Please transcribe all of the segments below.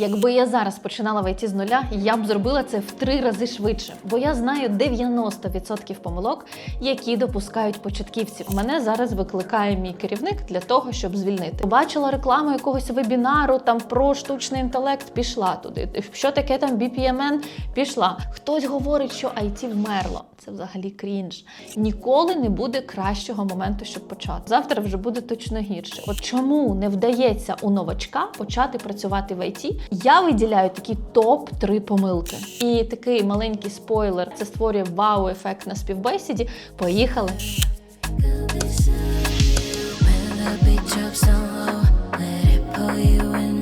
Якби я зараз починала в ІТ з нуля, я б зробила це в три рази швидше, бо я знаю 90% помилок, які допускають початківці. Мене зараз викликає мій керівник для того, щоб звільнити. Побачила рекламу якогось вебінару там про штучний інтелект, пішла туди. Що таке там BPMN? Пішла. Хтось говорить, що IT вмерло. Це взагалі крінж. Ніколи не буде кращого моменту, щоб почати. Завтра вже буде точно гірше. От чому не вдається у новачка почати працювати в ІТ? Я виділяю такі топ 3 помилки. І такий маленький спойлер це створює вау-ефект на співбесіді. Поїхали. Let it pull you in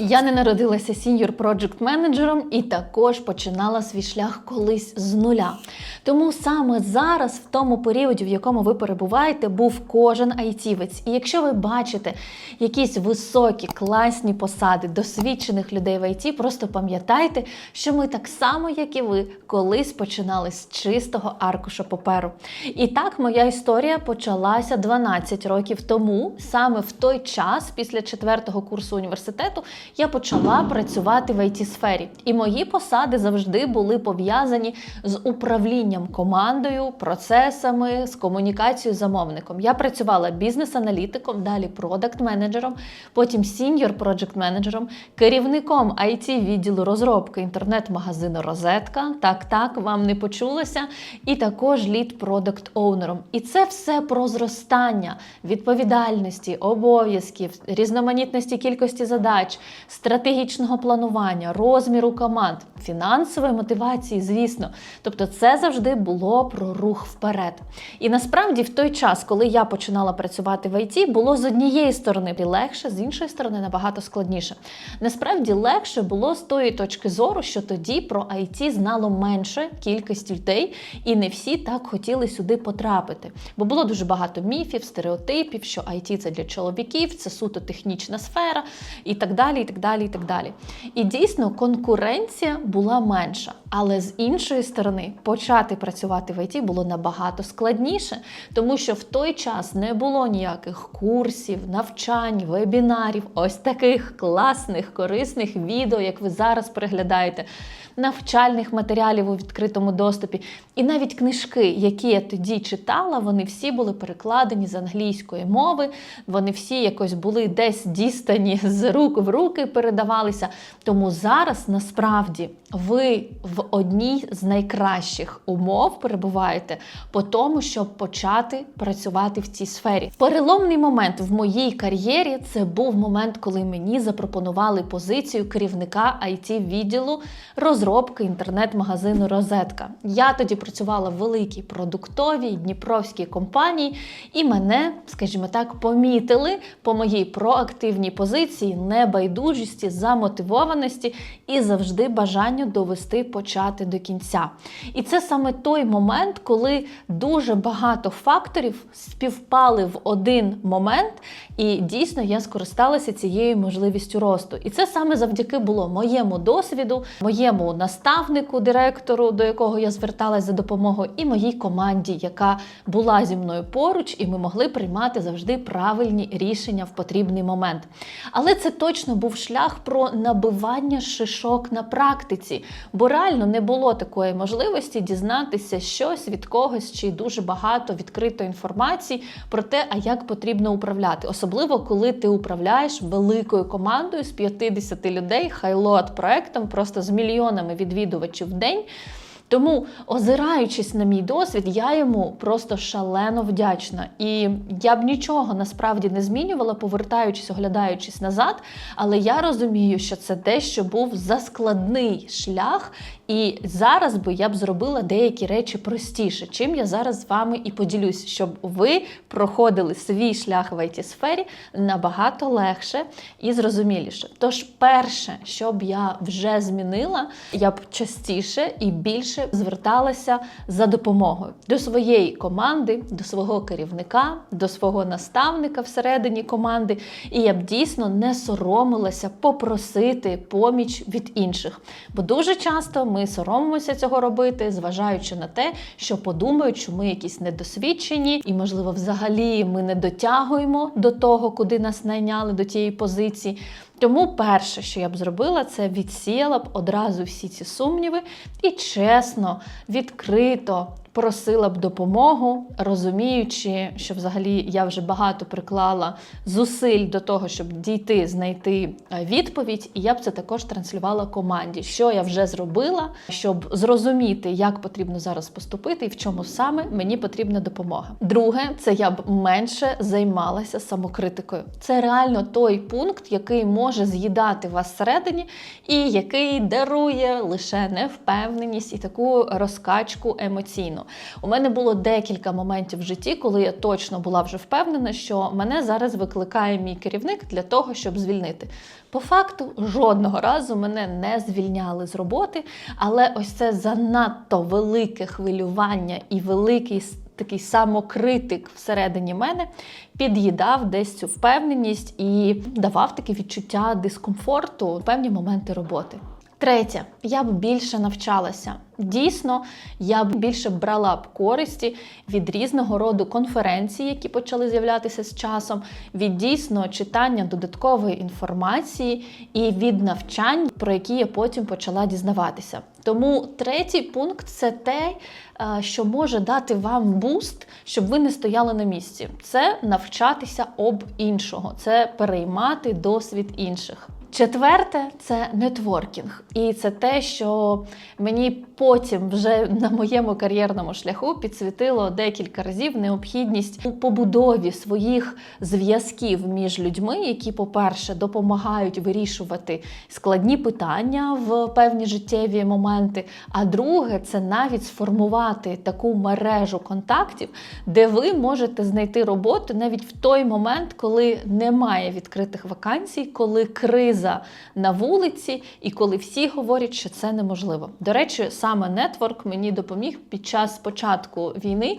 Я не народилася сіньор проджект менеджером і також починала свій шлях колись з нуля. Тому саме зараз, в тому періоді, в якому ви перебуваєте, був кожен айтівець. І якщо ви бачите якісь високі, класні посади досвідчених людей в ІТ, просто пам'ятайте, що ми так само, як і ви, колись починали з чистого аркуша паперу. І так моя історія почалася 12 років тому. Саме в той час, після четвертого курсу університету, я почала працювати в it сфері І мої посади завжди були пов'язані з управлінням командою, процесами, з комунікацією з замовником. Я працювала бізнес-аналітиком, далі продакт-менеджером, потім сіньор проджект менеджером керівником it відділу розробки інтернет-магазину Розетка. Так, так, вам не почулося. І також лід продакт оунером І це все про зростання відповідальності, обов'язків, різноманітності кількості задач, стратегічного планування, розміру команд, фінансової мотивації, звісно. Тобто, це завжди було про рух вперед. І насправді, в той час, коли я починала працювати в ІТ, було з однієї сторони легше, з іншої сторони набагато складніше. Насправді легше було з тої точки зору, що тоді про IT знало менше кількість людей, і не всі так хотіли сюди потрапити. Бо було дуже багато міфів, стереотипів, що IT це для чоловіків, це суто технічна сфера, і так далі. І так далі, і так далі. І дійсно конкуренція була менша. Але з іншої сторони, почати працювати в ІТ було набагато складніше, тому що в той час не було ніяких курсів, навчань, вебінарів, ось таких класних, корисних відео, як ви зараз переглядаєте, навчальних матеріалів у відкритому доступі. І навіть книжки, які я тоді читала, вони всі були перекладені з англійської мови, вони всі якось були десь дістані з рук в руки, передавалися. Тому зараз насправді ви в одній з найкращих умов перебуваєте по тому, щоб почати працювати в цій сфері. Переломний момент в моїй кар'єрі це був момент, коли мені запропонували позицію керівника it відділу розробки інтернет-магазину Розетка. Я тоді працювала в великій продуктовій дніпровській компанії, і мене, скажімо так, помітили по моїй проактивній позиції, небайдужості, замотивованості і завжди бажанню довести почати до кінця. І це саме той момент, коли дуже багато факторів співпали в один момент, і дійсно я скористалася цією можливістю росту. І це саме завдяки було моєму досвіду, моєму наставнику, директору, до якого я зверталась за допомогою, і моїй команді, яка була зі мною поруч, і ми могли приймати завжди правильні рішення в потрібний момент. Але це точно був шлях про набивання шишок на практиці, бо реально не було такої можливості дізнатися щось від когось чи дуже багато відкритої інформації про те, а як потрібно управляти, особливо коли ти управляєш великою командою з 50 людей, хайлот проектом, просто з мільйонами відвідувачів в день. Тому, озираючись на мій досвід, я йому просто шалено вдячна. І я б нічого насправді не змінювала, повертаючись, оглядаючись назад. Але я розумію, що це дещо був заскладний шлях, і зараз би я б зробила деякі речі простіше, чим я зараз з вами і поділюсь, щоб ви проходили свій шлях в it сфері набагато легше і зрозуміліше. Тож, перше, що б я вже змінила, я б частіше і більше зверталася за допомогою до своєї команди, до свого керівника, до свого наставника всередині команди. І я б дійсно не соромилася попросити поміч від інших. Бо дуже часто ми соромимося цього робити, зважаючи на те, що подумають, що ми якісь недосвідчені, і, можливо, взагалі ми не дотягуємо до того, куди нас найняли до тієї позиції. Тому перше, що я б зробила, це відсіяла б одразу всі ці сумніви і чесно, відкрито просила б допомогу, розуміючи, що взагалі я вже багато приклала зусиль до того, щоб дійти, знайти е, відповідь, і я б це також транслювала команді, що я вже зробила, щоб зрозуміти, як потрібно зараз поступити і в чому саме мені потрібна допомога. Друге, це я б менше займалася самокритикою. Це реально той пункт, який може з'їдати вас всередині, і який дарує лише невпевненість і таку розкачку емоційну. У мене було декілька моментів в житті, коли я точно була вже впевнена, що мене зараз викликає мій керівник для того, щоб звільнити. По факту, жодного разу мене не звільняли з роботи, але ось це занадто велике хвилювання і великий такий самокритик всередині мене під'їдав десь цю впевненість і давав таке відчуття дискомфорту в певні моменти роботи. Третє, я б більше навчалася. Дійсно, я б більше брала б користі від різного роду конференцій, які почали з'являтися з часом, від дійсно читання додаткової інформації і від навчань, про які я потім почала дізнаватися. Тому третій пункт це те, е, що може дати вам буст, щоб ви не стояли на місці. Це навчатися об іншого, це переймати досвід інших. Четверте це нетворкінг, і це те, що мені потім вже на моєму кар'єрному шляху підсвітило декілька разів необхідність у побудові своїх зв'язків між людьми, які, по-перше, допомагають вирішувати складні питання в певні життєві моменти. А друге, це навіть сформувати таку мережу контактів, де ви можете знайти роботу навіть в той момент, коли немає відкритих вакансій, коли криза на вулиці, і коли всі говорять, що це неможливо. До речі, саме нетворк мені допоміг під час початку війни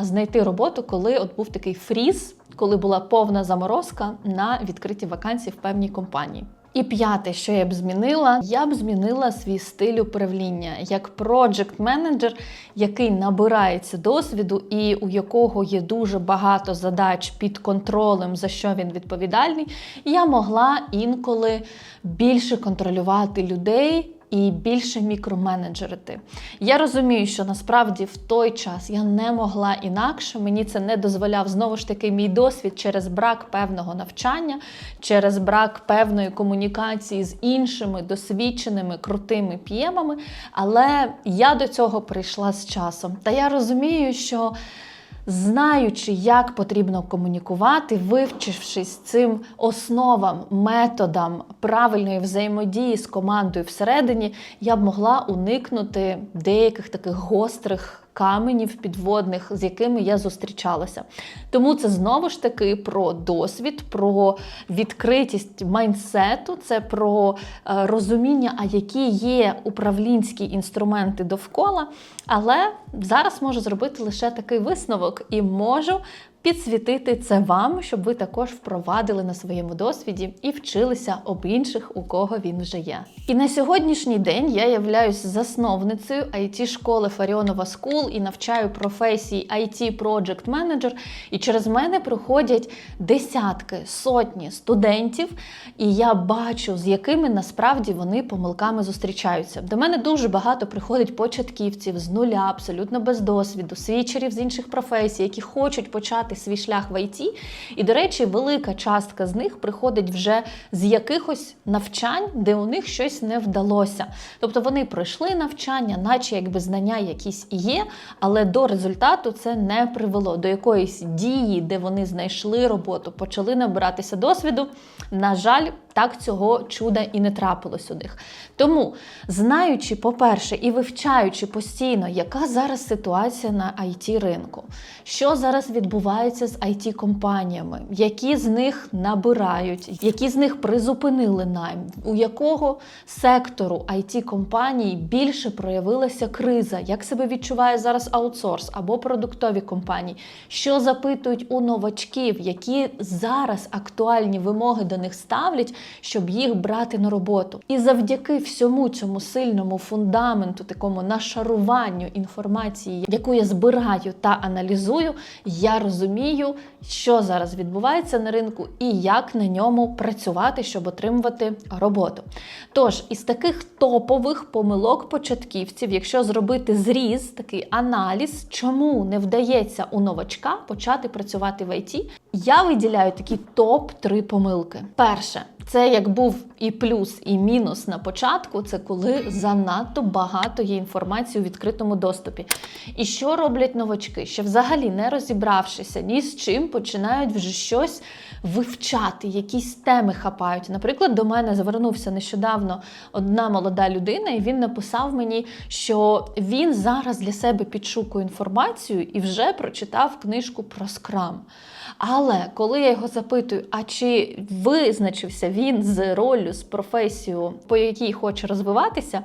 знайти роботу, коли от був такий фріз, коли була повна заморозка на відкриті вакансії в певній компанії. І п'яте, що я б змінила, я б змінила свій стиль управління як проджект менеджер, який набирається досвіду і у якого є дуже багато задач під контролем, за що він відповідальний. Я могла інколи більше контролювати людей. І більше мікроменеджерити. Я розумію, що насправді в той час я не могла інакше. Мені це не дозволяв знову ж таки мій досвід через брак певного навчання, через брак певної комунікації з іншими досвідченими крутими п'ємами. Але я до цього прийшла з часом. Та я розумію, що. Знаючи, як потрібно комунікувати, вивчившись цим основам, методам правильної взаємодії з командою всередині, я б могла уникнути деяких таких гострих каменів підводних, з якими я зустрічалася. Тому це знову ж таки про досвід, про відкритість майнсету, це про е, розуміння, а які є управлінські інструменти довкола. Але зараз можу зробити лише такий висновок і можу підсвітити це вам, щоб ви також впровадили на своєму досвіді і вчилися об інших, у кого він вже є. І на сьогоднішній день я являюсь засновницею it школи Фаріонова School і навчаю професії IT Project Manager. І через мене проходять десятки, сотні студентів, і я бачу, з якими насправді вони помилками зустрічаються. До мене дуже багато приходить початківців з нуля, абсолютно без досвіду, свічерів з інших професій, які хочуть почати свій шлях в ІТ. І, до речі, велика частка з них приходить вже з якихось навчань, де у них щось не вдалося. Тобто вони пройшли навчання, наче якби знання якісь є, але до результату це не привело до якоїсь дії, де вони знайшли роботу, почали набиратися досвіду. На жаль, так цього чуда і не трапилось у них. Тому, знаючи, по-перше, і вивчаючи постійно, яка зараз ситуація на it ринку, що зараз відбувається з it компаніями які з них набирають, які з них призупинили найм, у якого сектору it компаній більше проявилася криза, як себе відчуває зараз аутсорс або продуктові компанії, що запитують у новачків, які зараз актуальні вимоги до них ставлять, щоб їх брати на роботу. І завдяки всьому цьому сильному фундаменту, такому нашаруванню інформації, яку я збираю та аналізую, я розумію, що зараз відбувається на ринку і як на ньому працювати, щоб отримувати роботу. Тож, із таких топових помилок початківців, якщо зробити зріз, такий аналіз, чому не вдається у новачка почати працювати в ІТ, я виділяю такі топ-3 помилки. Перше, це як був і плюс, і мінус на початку, це коли занадто багато є інформації у відкритому доступі. І що роблять новачки? Що взагалі не розібравшися ні з чим, починають вже щось вивчати, якісь теми хапають. Наприклад, до мене звернувся нещодавно одна молода людина, і він написав мені, що він зараз для себе підшукує інформацію і вже прочитав книжку про скрам. Але коли я його запитую, а чи визначився він з роллю, з професією, по якій хоче розвиватися,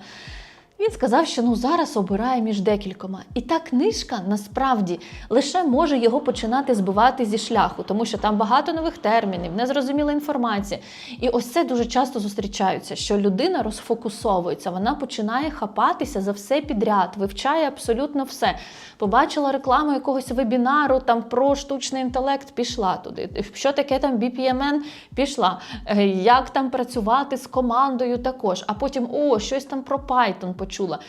він сказав, що ну зараз обирає між декількома. І та книжка насправді лише може його починати збивати зі шляху, тому що там багато нових термінів, незрозуміла інформація. І ось це дуже часто зустрічається, що людина розфокусовується, вона починає хапатися за все підряд, вивчає абсолютно все. Побачила рекламу якогось вебінару там про штучний інтелект, пішла туди. Що таке там BPMN? Пішла. Е, Як там працювати з командою також. А потім о, щось там про Python почула.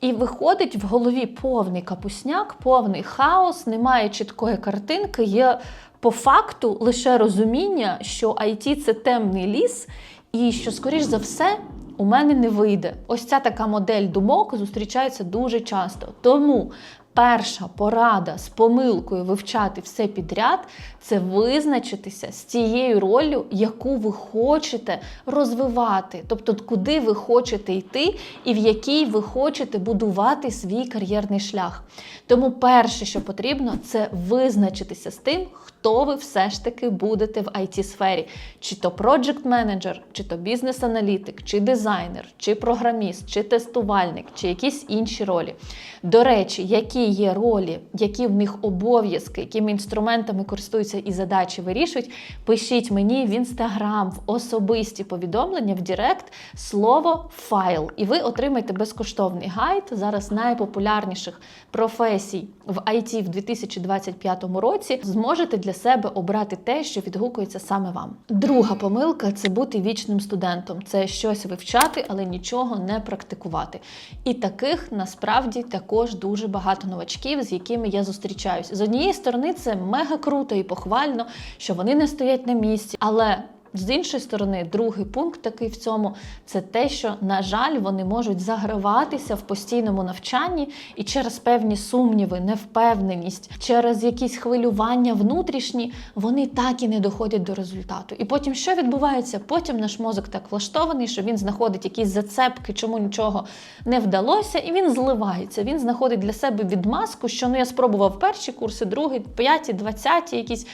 І виходить в голові повний капусняк, повний хаос, немає чіткої картинки, є по факту лише розуміння, що IT – це темний ліс, і що, скоріш за все, у мене не вийде. Ось ця така модель думок зустрічається дуже часто. Тому перша порада з помилкою вивчати все підряд це визначитися з тією роллю, яку ви хочете розвивати, тобто куди ви хочете йти і в якій ви хочете будувати свій кар'єрний шлях. Тому перше, що потрібно, це визначитися з тим, хто ви все ж таки будете в it сфері чи то project менеджер чи то бізнес-аналітик, чи дизайнер, чи програміст, чи тестувальник, чи якісь інші ролі. До речі, які є ролі, які в них обов'язки, якими інструментами користуються і задачі вирішують, пишіть мені в інстаграм, в особисті повідомлення, в Директ слово файл. І ви отримаєте безкоштовний гайд зараз найпопулярніших професій в IT в 2025 році. Зможете для себе обрати те, що відгукується саме вам. Друга помилка це бути вічним студентом. Це щось вивчати, але нічого не практикувати. І таких насправді також дуже багато новачків, з якими я зустрічаюсь. З однієї сторони, це мега круто і похвально, що вони не стоять на місці, але з іншої сторони, другий пункт такий в цьому це те, що, на жаль, вони можуть заграватися в постійному навчанні і через певні сумніви, невпевненість, через якісь хвилювання внутрішні, вони так і не доходять до результату. І потім що відбувається? Потім наш мозок так влаштований, що він знаходить якісь зацепки, чому нічого не вдалося, і він зливається. Він знаходить для себе відмазку, що ну я спробував перші курси, другий, п'яті, двадцяті якісь.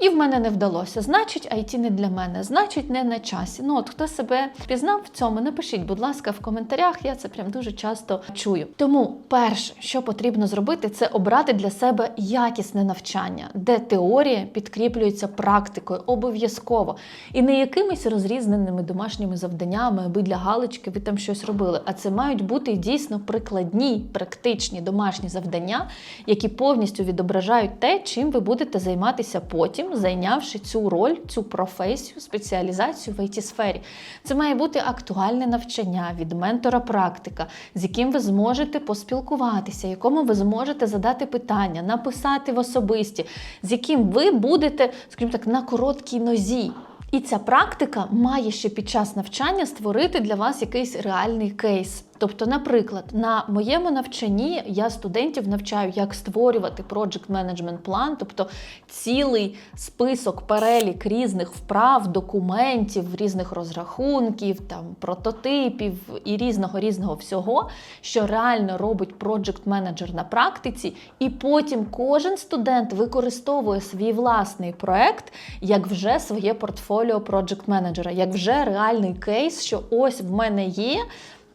І в мене не вдалося. Значить, IT не для мене, значить, не на часі. Ну от хто себе пізнав в цьому, напишіть, будь ласка, в коментарях. Я це прям дуже часто чую. Тому перше, що потрібно зробити, це обрати для себе якісне навчання, де теорія підкріплюється практикою обов'язково і не якимись розрізненими домашніми завданнями, аби для галочки ви там щось робили. А це мають бути дійсно прикладні, практичні домашні завдання, які повністю відображають те, чим ви будете займатися потім зайнявши цю роль, цю професію, спеціалізацію в it сфері. Це має бути актуальне навчання від ментора практика, з яким ви зможете поспілкуватися, якому ви зможете задати питання, написати в особисті, з яким ви будете, скажімо так, на короткій нозі. І ця практика має ще під час навчання створити для вас якийсь реальний кейс. Тобто, наприклад, на моєму навчанні я студентів навчаю, як створювати project management план, тобто цілий список, перелік різних вправ, документів, різних розрахунків, там прототипів і різного різного всього, що реально робить project менеджер на практиці, і потім кожен студент використовує свій власний проект як вже своє портфоліо project менеджера, як вже реальний кейс, що ось в мене є.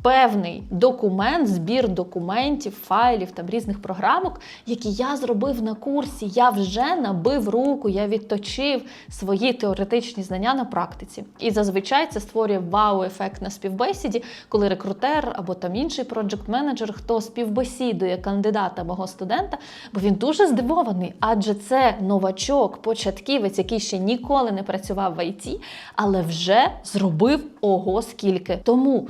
Певний документ, збір документів, файлів там різних програмок, які я зробив на курсі. Я вже набив руку, я відточив свої теоретичні знання на практиці. І зазвичай це створює вау-ефект на співбесіді, коли рекрутер або там інший проджект-менеджер, хто співбесідує кандидата мого студента, бо він дуже здивований, адже це новачок, початківець, який ще ніколи не працював в ІТ, але вже зробив ого скільки. Тому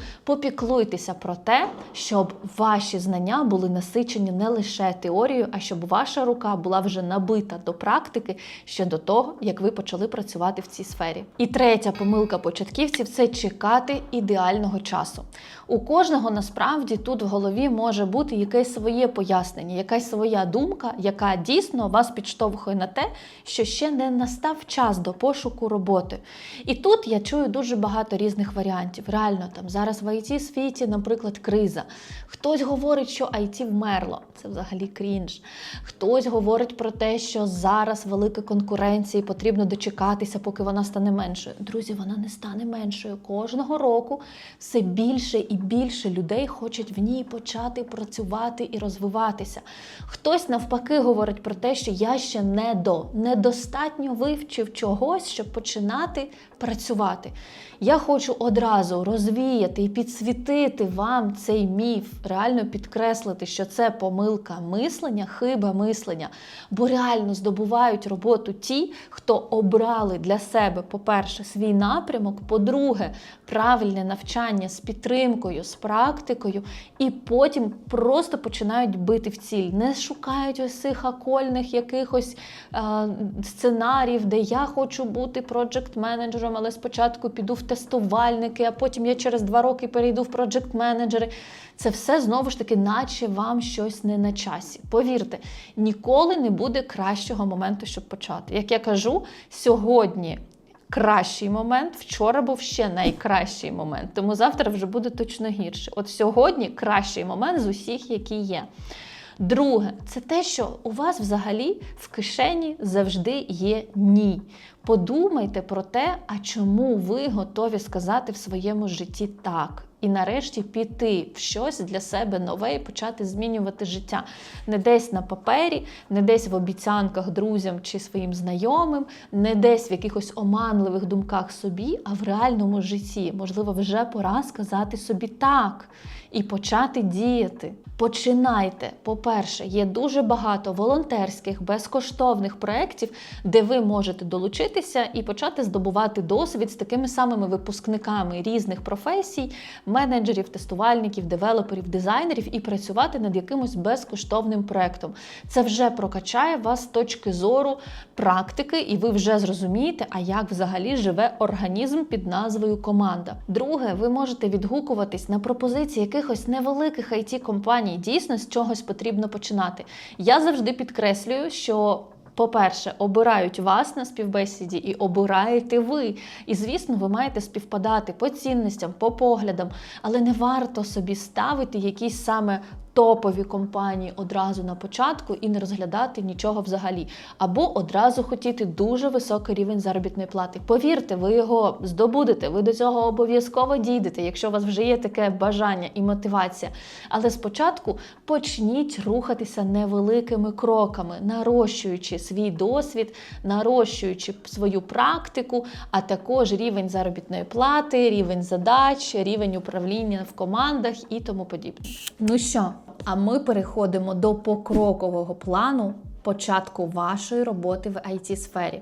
попіклуйтеся про те, щоб ваші знання були насичені не лише теорією, а щоб ваша рука була вже набита до практики ще до того, як ви почали працювати в цій сфері. І третя помилка початківців це чекати ідеального часу. У кожного насправді тут в голові може бути якесь своє пояснення, якась своя думка, яка дійсно вас підштовхує на те, що ще не настав час до пошуку роботи. І тут я чую дуже багато різних варіантів. Реально, там зараз в it світі, наприклад, криза. Хтось говорить, що IT вмерло. Це взагалі крінж. Хтось говорить про те, що зараз велика конкуренція і потрібно дочекатися, поки вона стане меншою. Друзі, вона не стане меншою. Кожного року все більше і більше людей хочуть в ній почати працювати і розвиватися. Хтось навпаки говорить про те, що я ще не до, недостатньо вивчив чогось, щоб починати працювати. Я хочу одразу розвіяти і підсвітити вам цей міф, реально підкреслити, що це помилка мислення, хиба мислення, бо реально здобувають роботу ті, хто обрали для себе, по-перше, свій напрямок, по-друге, правильне навчання з підтримкою, з практикою, і потім просто починають бити в ціль, не шукають ось цих окольних якихось е, сценаріїв, де я хочу бути проджект-менеджером, але спочатку піду в тестувальники, а потім я через два роки перейду в проджект-менеджери. Це все знову ж таки, наче вам щось не на часі. Повірте, ніколи не буде кращого моменту, щоб почати. Як я кажу, сьогодні. Кращий момент, вчора був ще найкращий момент, тому завтра вже буде точно гірше. От сьогодні кращий момент з усіх, які є. Друге, це те, що у вас взагалі в кишені завжди є ні. Подумайте про те, а чому ви готові сказати в своєму житті так. І нарешті піти в щось для себе нове і почати змінювати життя. Не десь на папері, не десь в обіцянках друзям чи своїм знайомим, не десь в якихось оманливих думках собі, а в реальному житті. Можливо, вже пора сказати собі так і почати діяти. Починайте. По-перше, є дуже багато волонтерських, безкоштовних проєктів, де ви можете долучитися і почати здобувати досвід з такими самими випускниками різних професій, менеджерів, тестувальників, девелоперів, дизайнерів і працювати над якимось безкоштовним проєктом. Це вже прокачає вас з точки зору практики, і ви вже зрозумієте, а як взагалі живе організм під назвою команда. Друге, ви можете відгукуватись на пропозиції якихось невеликих it компаній Дійсно, з чогось потрібно починати. Я завжди підкреслюю, що. По-перше, обирають вас на співбесіді і обираєте ви. І, звісно, ви маєте співпадати по цінностям, по поглядам, але не варто собі ставити якісь саме топові компанії одразу на початку і не розглядати нічого взагалі. Або одразу хотіти дуже високий рівень заробітної плати. Повірте, ви його здобудете, ви до цього обов'язково дійдете, якщо у вас вже є таке бажання і мотивація. Але спочатку почніть рухатися невеликими кроками, нарощуючи свій досвід, нарощуючи свою практику, а також рівень заробітної плати, рівень задач, рівень управління в командах і тому подібне. Ну що, а ми переходимо до покрокового плану початку вашої роботи в it сфері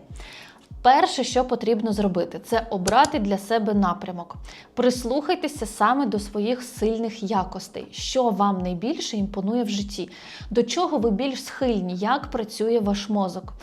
Перше, що потрібно зробити, це обрати для себе напрямок. Прислухайтеся саме до своїх сильних якостей, що вам найбільше імпонує в житті, до чого ви більш схильні, як працює ваш мозок.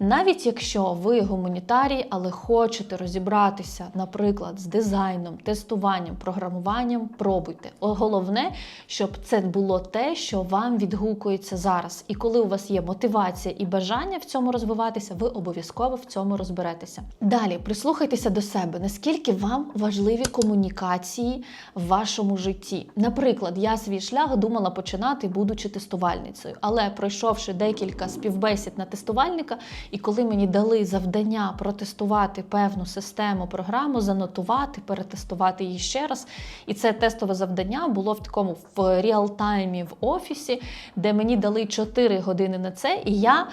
Навіть якщо ви гуманітарій, але хочете розібратися, наприклад, з дизайном, тестуванням, програмуванням, пробуйте. Головне, щоб це було те, що вам відгукується зараз. І коли у вас є мотивація і бажання в цьому розвиватися, ви обов'язково в цьому розберетеся. Далі прислухайтеся до себе, наскільки вам важливі комунікації в вашому житті. Наприклад, я свій шлях думала починати, будучи тестувальницею, але пройшовши декілька співбесід на тестувальника, і коли мені дали завдання протестувати певну систему, програму, занотувати, перетестувати її ще раз. І це тестове завдання було в такому в реал-таймі в офісі, де мені дали 4 години на це, і я.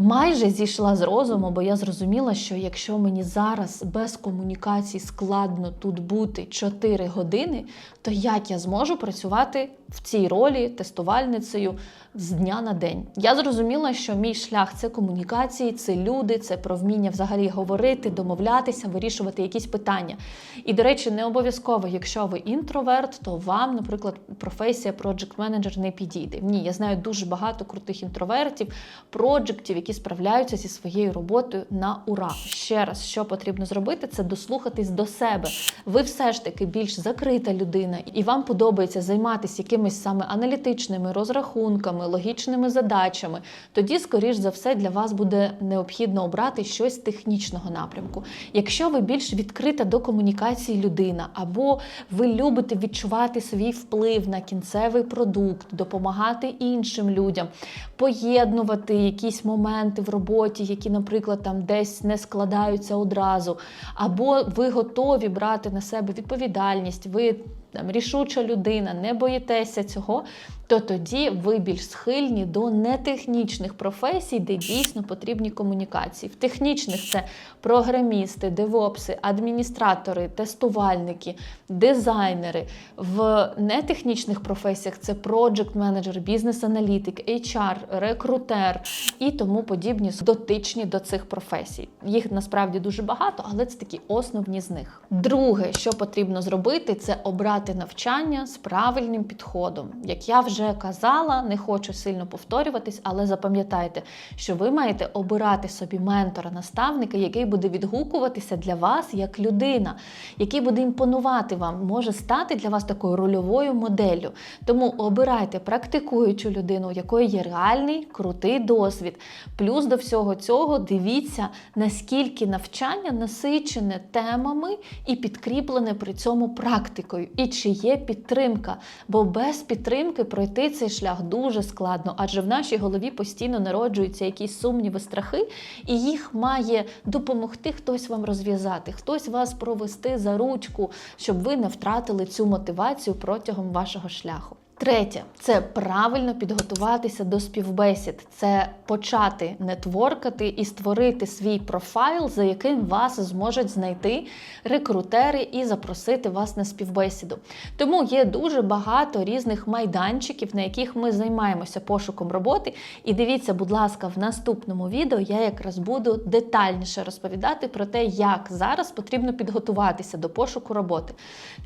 Майже зійшла з розуму, бо я зрозуміла, що якщо мені зараз без комунікацій складно тут бути 4 години, то як я зможу працювати в цій ролі тестувальницею з дня на день? Я зрозуміла, що мій шлях це комунікації, це люди, це про вміння взагалі говорити, домовлятися, вирішувати якісь питання. І, до речі, не обов'язково, якщо ви інтроверт, то вам, наприклад, професія project менеджер не підійде. Ні, я знаю дуже багато крутих інтровертів, проджектів, які справляються зі своєю роботою на ура. Ще раз, що потрібно зробити, це дослухатись до себе. Ви все ж таки більш закрита людина, і вам подобається займатися якимись саме аналітичними розрахунками, логічними задачами. Тоді, скоріш за все, для вас буде необхідно обрати щось технічного напрямку. Якщо ви більш відкрита до комунікації людина, або ви любите відчувати свій вплив на кінцевий продукт, допомагати іншим людям, поєднувати якісь моменти в роботі, які, наприклад, там десь не складаються одразу, або ви готові брати на себе відповідальність, ви там, рішуча людина, не боїтеся цього, то тоді ви більш схильні до нетехнічних професій, де дійсно потрібні комунікації. В технічних це програмісти, девопси, адміністратори, тестувальники, дизайнери. В нетехнічних професіях це проджект менеджер, бізнес-аналітик, HR, рекрутер і тому подібні дотичні до цих професій. Їх насправді дуже багато, але це такі основні з них. Друге, що потрібно зробити, це обрати навчання з правильним підходом. Як я вже казала, не хочу сильно повторюватись, але запам'ятайте, що ви маєте обирати собі ментора, наставника, який буде відгукуватися для вас як людина, який буде імпонувати вам, може стати для вас такою рольовою моделлю. Тому обирайте практикуючу людину, у якої є реальний крутий досвід. Плюс до всього цього дивіться, наскільки навчання насичене темами і підкріплене при цьому практикою, і чи є підтримка. Бо без підтримки пройти цей шлях дуже складно, адже в нашій голові постійно народжуються якісь сумніви, страхи, і їх має допомогти хтось вам розв'язати, хтось вас провести за ручку, щоб ви не втратили цю мотивацію протягом вашого шляху. Третє це правильно підготуватися до співбесід, це почати нетворкати і створити свій профайл, за яким вас зможуть знайти рекрутери і запросити вас на співбесіду. Тому є дуже багато різних майданчиків, на яких ми займаємося пошуком роботи. І дивіться, будь ласка, в наступному відео я якраз буду детальніше розповідати про те, як зараз потрібно підготуватися до пошуку роботи.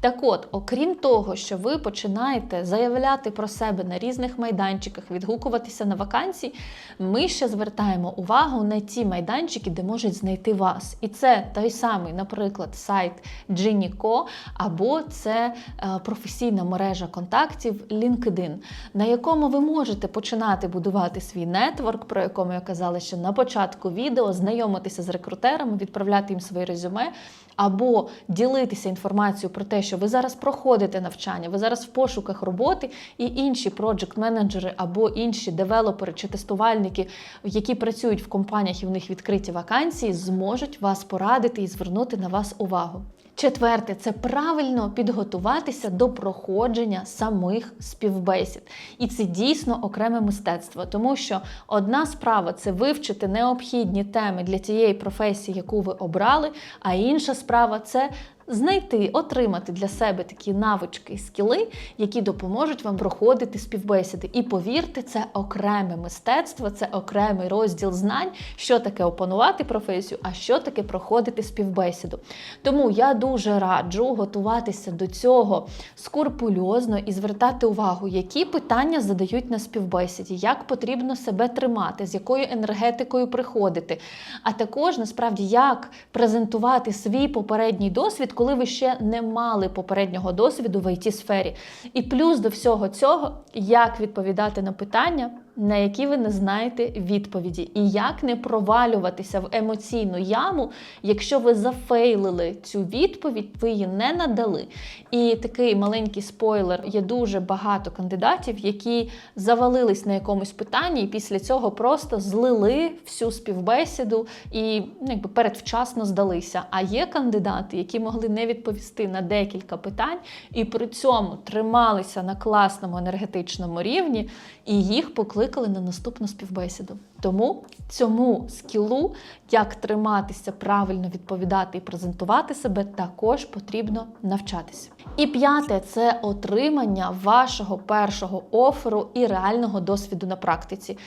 Так от, окрім того, що ви починаєте заявляти про себе на різних майданчиках, відгукуватися на вакансії, ми ще звертаємо увагу на ті майданчики, де можуть знайти вас. І це той самий, наприклад, сайт Ginico, або це е, професійна мережа контактів LinkedIn, на якому ви можете починати будувати свій нетворк, про якому я казала ще на початку відео, знайомитися з рекрутерами, відправляти їм своє резюме, або ділитися інформацією про те, що ви зараз проходите навчання, ви зараз в пошуках роботи, і інші проджект-менеджери або інші девелопери чи тестувальники, які працюють в компаніях і в них відкриті вакансії, зможуть вас порадити і звернути на вас увагу. Четверте, це правильно підготуватися до проходження самих співбесід. І це дійсно окреме мистецтво, тому що одна справа це вивчити необхідні теми для тієї професії, яку ви обрали, а інша справа це знайти, отримати для себе такі навички і скіли, які допоможуть вам проходити співбесіди. І повірте, це окреме мистецтво, це окремий розділ знань, що таке опанувати професію, а що таке проходити співбесіду. Тому я дуже раджу готуватися до цього скрупульозно і звертати увагу, які питання задають на співбесіді, як потрібно себе тримати, з якою енергетикою приходити, а також насправді як презентувати свій попередній досвід, коли ви ще не мали попереднього досвіду в it сфері. І плюс до всього цього, як відповідати на питання. На які ви не знаєте відповіді, і як не провалюватися в емоційну яму, якщо ви зафейлили цю відповідь, ви її не надали. І такий маленький спойлер: є дуже багато кандидатів, які завалились на якомусь питанні, і після цього просто злили всю співбесіду і ну, якби передвчасно здалися. А є кандидати, які могли не відповісти на декілька питань, і при цьому трималися на класному енергетичному рівні, і їх покликали на наступну співбесіду. Тому цьому скілу, як триматися, правильно відповідати і презентувати себе, також потрібно навчатися. І п'яте це отримання вашого першого оферу і реального досвіду на практиці.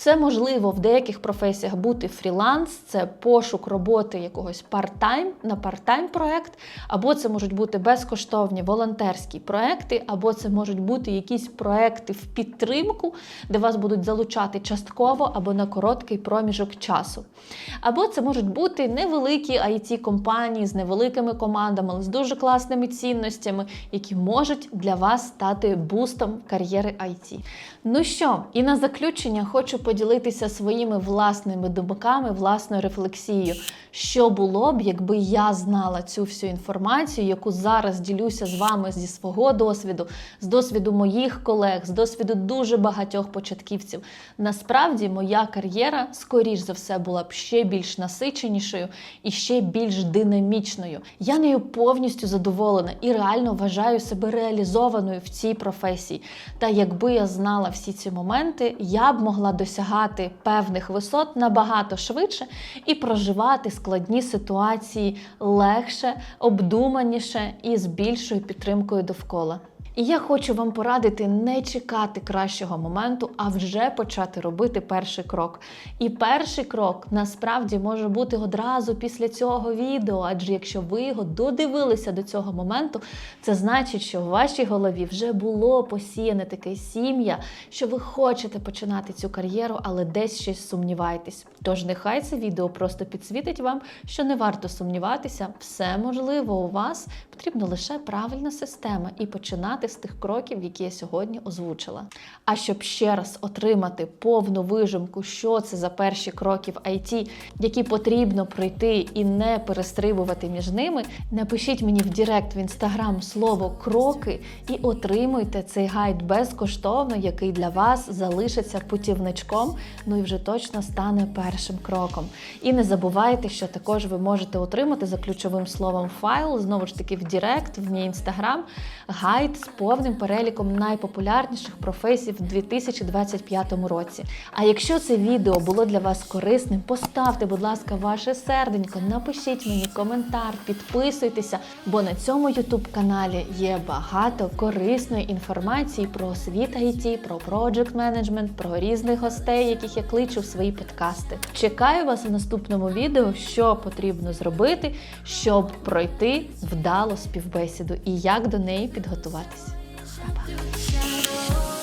Це можливо в деяких професіях бути фріланс, це пошук роботи якогось парт-тайм на парт-тайм проект, або це можуть бути безкоштовні волонтерські проекти, або це можуть бути якісь проекти в підтримку, де вас будуть залучати частково або на короткий проміжок часу. Або це можуть бути невеликі it компанії з невеликими командами, але з дуже класними цінностями, які можуть для вас стати бустом кар'єри IT. Ну що, і на заключення хочу поділитися своїми власними думками, власною рефлексією. Що було б, якби я знала цю всю інформацію, яку зараз ділюся з вами зі свого досвіду, з досвіду моїх колег, з досвіду дуже багатьох початківців. Насправді, моя кар'єра, скоріш за все, була б ще більш насиченішою і ще більш динамічною. Я нею повністю задоволена і реально вважаю себе реалізованою в цій професії. Та якби я знала всі ці моменти, я б могла досягати певних висот набагато швидше і проживати складні ситуації легше, обдуманіше і з більшою підтримкою довкола. І я хочу вам порадити не чекати кращого моменту, а вже почати робити перший крок. І перший крок насправді може бути одразу після цього відео, адже якщо ви його додивилися до цього моменту, це значить, що в вашій голові вже було посіяне таке сім'я, що ви хочете починати цю кар'єру, але десь щось сумніваєтесь. Тож нехай це відео просто підсвітить вам, що не варто сумніватися, все можливо у вас, потрібна лише правильна система і починати з тих кроків, які я сьогодні озвучила. А щоб ще раз отримати повну вижимку, що це за перші кроки в IT, які потрібно пройти і не перестрибувати між ними, напишіть мені в Директ в інстаграм слово кроки і отримуйте цей гайд безкоштовно, який для вас залишиться путівничком, ну і вже точно стане першим кроком. І не забувайте, що також ви можете отримати за ключовим словом файл, знову ж таки в Директ, в мій інстаграм, гайд з повним переліком найпопулярніших професій в 2025 році. А якщо це відео було для вас корисним, поставте, будь ласка, ваше серденько, напишіть мені коментар, підписуйтеся, бо на цьому YouTube каналі є багато корисної інформації про освіту IT, про project management, про різних гостей, яких я кличу в свої подкасти. Чекаю вас у наступному відео, що потрібно зробити, щоб пройти вдало співбесіду і як до неї підготуватися. ば。